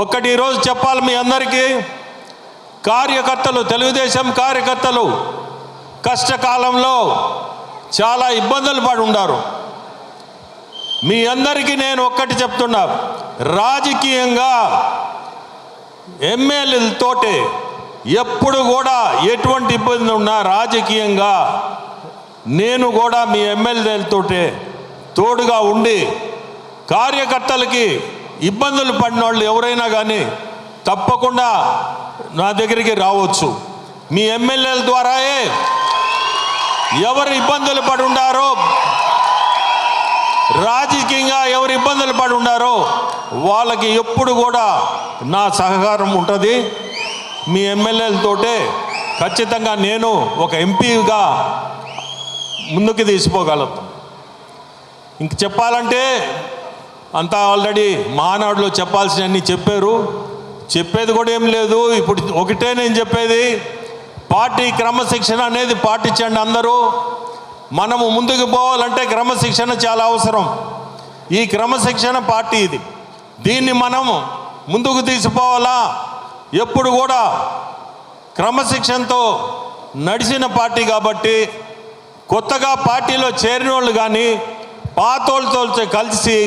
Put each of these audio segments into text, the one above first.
ఒక్కటి ఈరోజు చెప్పాలి మీ అందరికీ. కార్యకర్తలు తెలుగుదేశం కార్యకర్తలు కష్టకాలంలో చాలా ఇబ్బందులు పడి ఉండారు మీ అందరికీ నేను ఒక్కటి చెప్తున్నా రాజకీయంగా ఎమ్మెల్యేలతోటి ఎప్పుడు కూడా ఎటువంటి ఇబ్బంది ఉన్నా రాజకీయంగా నేను కూడా మీ ఎమ్మెల్యేలతోటే తోడుగా ఉండి కార్యకర్తలకి ఇబ్బందులు పడిన వాళ్ళు ఎవరైనా కానీ తప్పకుండా నా దగ్గరికి రావచ్చు. మీ ఎమ్మెల్యేల ద్వారాయే ఎవరు ఇబ్బందులు పడి ఉండారో రాజకీయంగా ఎవరు ఇబ్బందులు పడి ఉండారో వాళ్ళకి ఎప్పుడు కూడా నా సహకారం ఉంటుంది. మీ ఎమ్మెల్యేలతోటే ఖచ్చితంగా నేను ఒక ఎంపీగా ముందుకు తీసిపోగలుగుతాం ఇంక చెప్పాలంటే అంతా ఆల్రెడీ మానాడులో చెప్పాల్సినవన్నీ చెప్పారు. చెప్పేది కూడా ఏం లేదు. ఇప్పుడు ఒకటే నేను చెప్పేది. పార్టీ క్రమశిక్షణ అనేది పాటించండి అందరూ. మనము ముందుకు పోవాలంటే క్రమశిక్షణ చాలా అవసరం. ఈ క్రమశిక్షణ పార్టీ ఇది. దీన్ని మనం ముందుకు తీసిపోవాలా ఎప్పుడు కూడా క్రమశిక్షణతో నడిచిన పార్టీ కాబట్టి కొత్తగా పార్టీలో చేరిన వాళ్ళు కానీ పాతోళ్ళతో కలిసి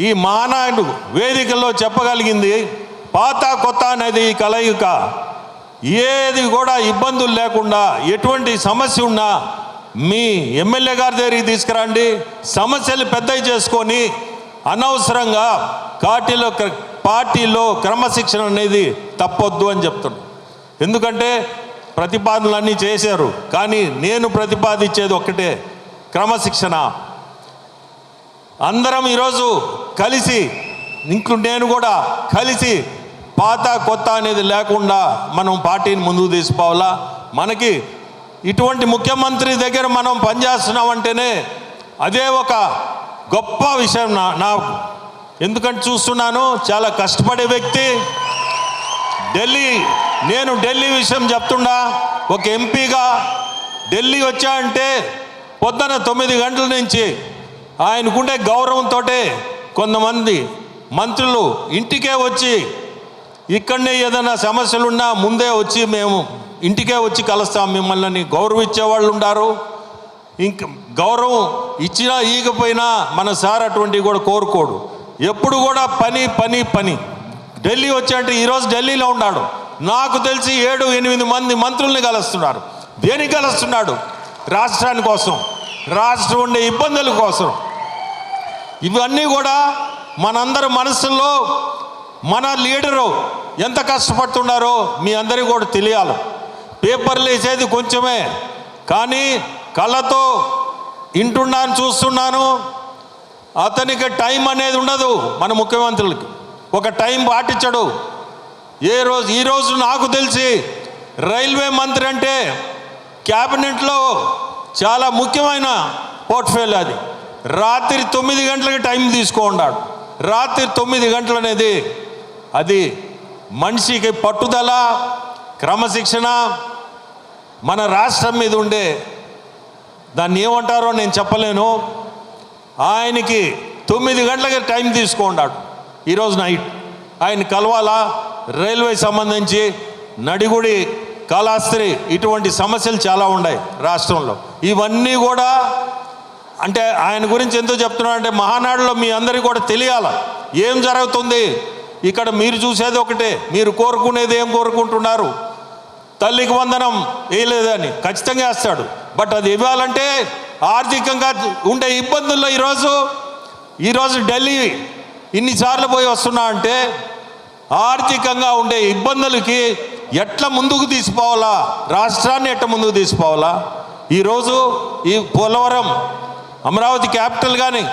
ఈ మానాడు వేదికల్లో చెప్పగలిగింది పాత కొత్త అనేది ఈ కలయిక. ఏది కూడా ఇబ్బందులు లేకుండా ఎటువంటి సమస్య ఉన్నా మీ ఎమ్మెల్యే గారి దగ్గరికి తీసుకురండి. సమస్యలు పెద్దవి చేసుకొని అనవసరంగా పార్టీలో క్ర- పార్టీలో క్రమశిక్షణ అనేది తప్పొద్దు అని చెప్తున్నాను ఎందుకంటే ప్రతిపాదనలు అన్నీ చేశారు కానీ నేను ప్రతిపాదించేది ఒక్కటే క్రమశిక్షణ. అందరం ఈరోజు కలిసి ఇంక్లు నేను కూడా కలిసి పాత కొత్త అనేది లేకుండా మనం పార్టీని ముందుకు తీసుకోవాలా మనకి ఇటువంటి ముఖ్యమంత్రి దగ్గర మనం పనిచేస్తున్నామంటేనే అదే ఒక గొప్ప విషయం నా నా ఎందుకంటే చూస్తున్నాను చాలా కష్టపడే వ్యక్తి. ఢిల్లీ నేను ఢిల్లీ విషయం చెప్తుండా ఒక ఎంపీగా ఢిల్లీ వచ్చా అంటే పొద్దున తొమ్మిది గంటల నుంచి ఆయనకుండే గౌరవంతో కొంతమంది మంత్రులు ఇంటికే వచ్చి ఇక్కడనే ఏదైనా సమస్యలున్నా ముందే వచ్చి మేము ఇంటికే వచ్చి కలుస్తాం మిమ్మల్ని గౌరవించే వాళ్ళు ఉండారు. ఇంక గౌరవం ఇచ్చినా ఈగపోయినా మన సార్ అటువంటివి కూడా కోరుకోడు. ఎప్పుడు కూడా పని పని పని. ఢిల్లీ వచ్చి ఈరోజు ఢిల్లీలో ఉన్నాడు. నాకు తెలిసి ఏడు ఎనిమిది మంది మంత్రుల్ని కలుస్తున్నారు దేనికి కలుస్తున్నాడు? రాష్ట్రాని కోసం రాష్ట్రం ఉండే ఇబ్బందుల కోసం. ఇవన్నీ కూడా మనందరి మనసుల్లో మన లీడరు ఎంత కష్టపడుతున్నారో మీ అందరికీ కూడా తెలియాలి. పేపర్లు వేసేది కొంచెమే కానీ కళ్ళతో ఇంటున్నాను చూస్తున్నాను. అతనికి టైం అనేది ఉండదు మన ముఖ్యమంత్రులకి. ఒక టైం పాటించడు. ఏ రోజు ఈరోజు నాకు తెలిసి రైల్వే మంత్రి అంటే క్యాబినెట్లో చాలా ముఖ్యమైన పోర్ట్ఫోలియో అది. రాత్రి తొమ్మిది గంటలకి టైం తీసుకున్నాడు రాత్రి తొమ్మిది గంటలు అనేది అది మనిషికి పట్టుదల క్రమశిక్షణ మన రాష్ట్రం మీద ఉండే దాన్ని ఏమంటారో నేను చెప్పలేను. ఆయనకి తొమ్మిది గంటలకి టైం తీసుకున్నాడు ఈరోజు నైట్ ఆయన కలవాలా రైల్వే సంబంధించి నడిగుడి కాళాస్త్రి ఇటువంటి సమస్యలు చాలా ఉన్నాయి రాష్ట్రంలో. ఇవన్నీ కూడా అంటే ఆయన గురించి ఎందుకు చెప్తున్నాను అంటే మహానాడులో మీ అందరికీ కూడా తెలియాల. ఏం జరుగుతుంది? ఇక్కడ మీరు చూసేది ఒకటే. మీరు కోరుకునేది ఏం కోరుకుంటున్నారు? తల్లికి వందనం వేయలేదని ఖచ్చితంగా వేస్తాడు. బట్ అది ఇవ్వాలంటే ఆర్థికంగా ఉండే ఇబ్బందుల్లో ఈరోజు ఈరోజు ఢిల్లీ ఇన్నిసార్లు పోయి వస్తున్నా అంటే ఆర్థికంగా ఉండే ఇబ్బందులకి ఎట్లా ముందుకు తీసుకోవాలా రాష్ట్రాన్ని ఎట్లా ముందుకు తీసుకోవాలా ఈరోజు ఈ పోలవరం అమరావతి క్యాపిటల్ కానీ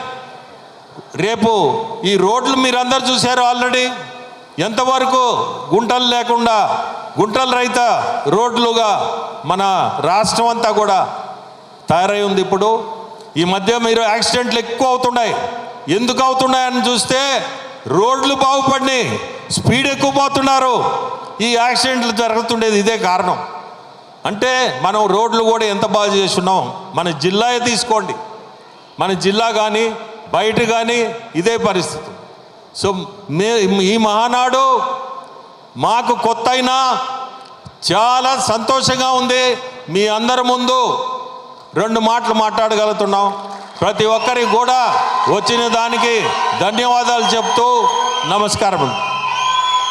రేపు ఈ రోడ్లు మీరందరు చూశారు ఆల్రెడీ. ఎంతవరకు గుంటలు లేకుండా గుంటల రైత రోడ్లుగా మన రాష్ట్రం అంతా కూడా తయారై ఉంది ఇప్పుడు. ఈ మధ్య మీరు యాక్సిడెంట్లు ఎక్కువ అవుతున్నాయి. ఎందుకు అవుతున్నాయని చూస్తే రోడ్లు బాగుపడినాయి స్పీడ్ ఎక్కువ పోతున్నారు. ఈ యాక్సిడెంట్లు జరుగుతుండేది ఇదే కారణం. అంటే మనం రోడ్లు కూడా ఎంత బాగా చేస్తున్నాం? మన జిల్లాయే తీసుకోండి. మన జిల్లా కానీ బయట కానీ ఇదే పరిస్థితి. సో మే ఈ మహానాడు మాకు కొత్త అయినా చాలా సంతోషంగా ఉంది. మీ అందరి ముందు రెండు మాటలు మాట్లాడగలుగుతున్నాం. ప్రతి ఒక్కరికి కూడా వచ్చిన దానికి ధన్యవాదాలు చెప్తూ నమస్కారం